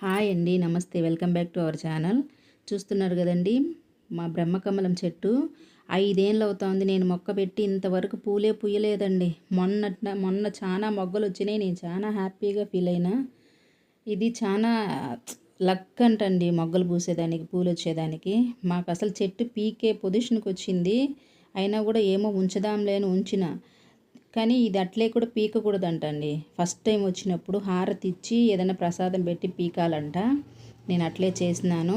Hi అండి నమస్తే. Welcome back to our channel. చూస్తున్నారు కదండి మా బ్రహ్మకమలం చెట్టు. ఐదేళ్ళు అవుతోంది నేను మొక్క పెట్టి ఇంతవరకు పూలే పూయలేదండి. మొన్న మొన్న చాలా మొగ్గలు వచ్చినాయి నేను చాలా హ్యాపీగా ఫీల్ అయినా. ఇది చాలా లక్ అంటండి మొగ్గలు పూసేదానికి పూలు వచ్చేదానికి మాకు అసలు చెట్టు పీకే పొజిషన్కి వచ్చింది అయినా కూడా ఏమో ఉంచదాంలేని ఉంచిన. కానీ ఇది అట్లే కూడా పీకకూడదంటండి. ఫస్ట్ టైం వచ్చినప్పుడు హారతి ఇచ్చి ఏదైనా ప్రసాదం పెట్టి పీకాలంట. నేను అట్లే చేసినాను.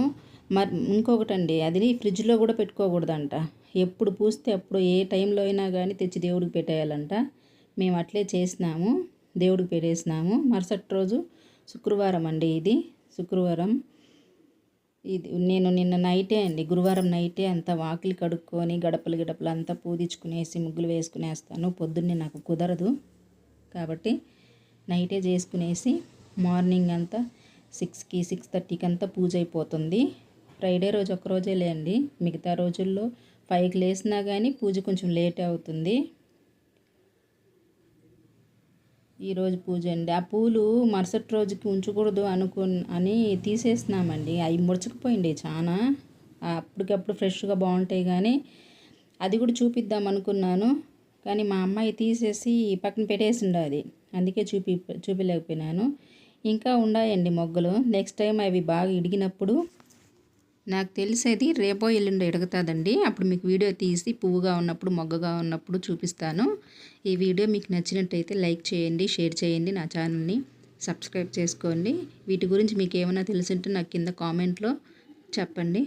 మరి ఇంకొకటండి అది ఫ్రిడ్జ్లో కూడా పెట్టుకోకూడదంట. ఎప్పుడు పూస్తే అప్పుడు ఏ టైంలో అయినా కానీ తెచ్చి దేవుడికి పెట్టేయాలంట. మేము అట్లే చేసినాము దేవుడికి పెట్టేసినాము. మరుసటి రోజు శుక్రవారం అండి ఇది. శుక్రవారం ఇది నేను నిన్న నైటే అండి గురువారం నైటే అంతా వాకిలి కడుక్కొని గడపలు గడపలు అంతా పూదించుకునేసి ముగ్గులు వేసుకునేస్తాను. పొద్దున్నే నాకు కుదరదు కాబట్టి నైటే చేసుకునేసి మార్నింగ్ అంతా సిక్స్కి సిక్స్ థర్టీకి అంతా పూజ అయిపోతుంది. ఫ్రైడే రోజు ఒక్కరోజే రోజే లేండి మిగతా రోజుల్లో ఫైవ్కి లేసినా కానీ పూజ కొంచెం లేట్ అవుతుంది. ఈరోజు పూజ అండి. ఆ పూలు మరుసటి రోజుకి ఉంచకూడదు అనుకు అని తీసేసినామండి. అవి ముడుచుకుపోయింది చాలా అప్పటికప్పుడు ఫ్రెష్గా బాగుంటాయి కానీ అది కూడా చూపిద్దాం అనుకున్నాను. కానీ మా అమ్మాయి తీసేసి పక్కన పెట్టేసిండు అది. అందుకే చూపి చూపించలేకపోయినాను ఇంకా ఉన్నాయండి మొగ్గలు. నెక్స్ట్ టైం అవి బాగా ఇడిగినప్పుడు నాకు తెలిసేది రేపో ఎల్లుండి ఎడుగుతుందండి. అప్పుడు మీకు వీడియో తీసి పువ్వుగా ఉన్నప్పుడు మొగ్గగా ఉన్నప్పుడు చూపిస్తాను. ఈ వీడియో మీకు నచ్చినట్టయితే లైక్ చేయండి షేర్ చేయండి నా ఛానల్ని సబ్స్క్రైబ్ చేసుకోండి. వీటి గురించి మీకు ఏమైనా తెలిసింటే నాకు కింద కామెంట్లో చెప్పండి.